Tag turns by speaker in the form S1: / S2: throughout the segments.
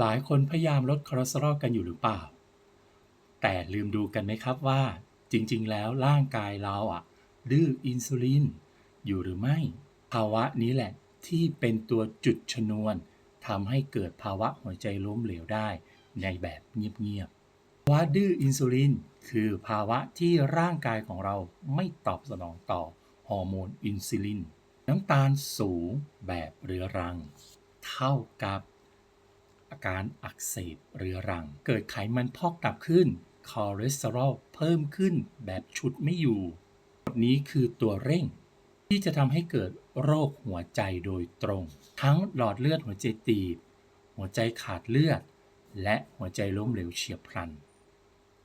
S1: หลายคนพยายามลดคอเลสเตอรอลกันอยู่หรือเปล่า แต่ลืมดูกันไหมครับว่า จริงๆ แล้วร่างกายเราอะดื้ออินซูลินอยู่หรือไม่ ภาวะนี้แหละที่เป็นตัวจุดชนวนทำให้เกิดภาวะหัวใจล้มเหลวได้ในแบบเงียบๆภาวะดื้ออินซูลินคือภาวะที่ร่างกายของเราไม่ตอบสนองต่อฮอร์โมนอินซูลิน น้ำตาลสูงแบบเรื้อรัง เท่ากับ อาการอักเสบเรื้อรัง เกิดไขมันพอกตับขึ้น คอเลสเตอรอลเพิ่มขึ้นแบบฉุดไม่อยู่นี้คือตัวเร่ง ที่จะทำให้เกิดโรคหัวใจโดยตรง ทั้งหลอดเลือดหัวใจตีบ หัวใจขาดเลือด และหัวใจล้มเหลวเฉียบพลัน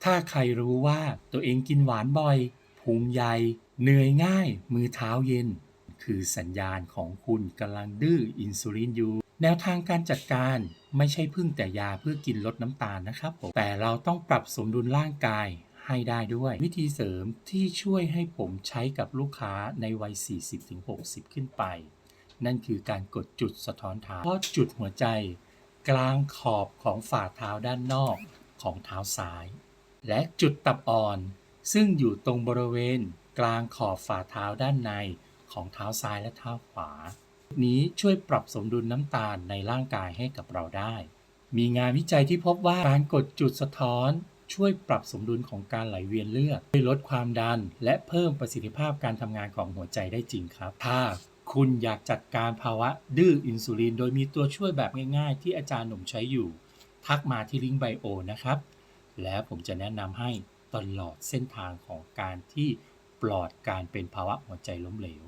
S1: ถ้าใครรู้ว่าตัวเองกินหวานบ่อยพุงใหญ่เหนื่อยง่าย มือเท้าเย็น คือสัญญาณของคุณกำลังดื้ออินซูลินอยู่ แนวทางการจัดการไม่ใช่พึ่งแต่ยาเพื่อกินลดน้ำตาลนะครับผมแต่เราต้องปรับสมดุลร่างกายให้ได้ด้วย วิธีเสริมที่ช่วยให้ผมใช้กับลูกค้าในวัย 40-60 ขึ้นไป นั่นคือการกดจุดสะท้อนเท้าเพราะจุดหัวใจ กลางขอบของฝ่าเท้าด้านนอกของเท้าซ้าย และจุดตับอ่อน ซึ่งอยู่ตรงบริเวณ กลางขอบฝ่าเท้าด้านในของเท้าซ้ายและเท้าขวา นี้ช่วยปรับสมดุลน้ำตาลในร่างกายให้กับเราได้ มีงานวิจัยที่พบว่าการกดจุดสะท้อนช่วยปรับสมดุลของการไหลเวียนเลือดช่วยลดความดัน และเพิ่มประสิทธิภาพการทำงานของหัวใจได้จริงครับ ถ้าคุณอยากจัดการภาวะดื้ออินซูลิน โดยมีตัวช่วยแบบง่ายๆ ที่อาจารย์หนุ่มใช้อยู่ ทักมาที่ลิงก์ไบโอนะครับ แล้วผมจะแนะนำให้ตลอดเส้นทางของการที่ปลอดการเป็นภาวะหัวใจล้มเหลว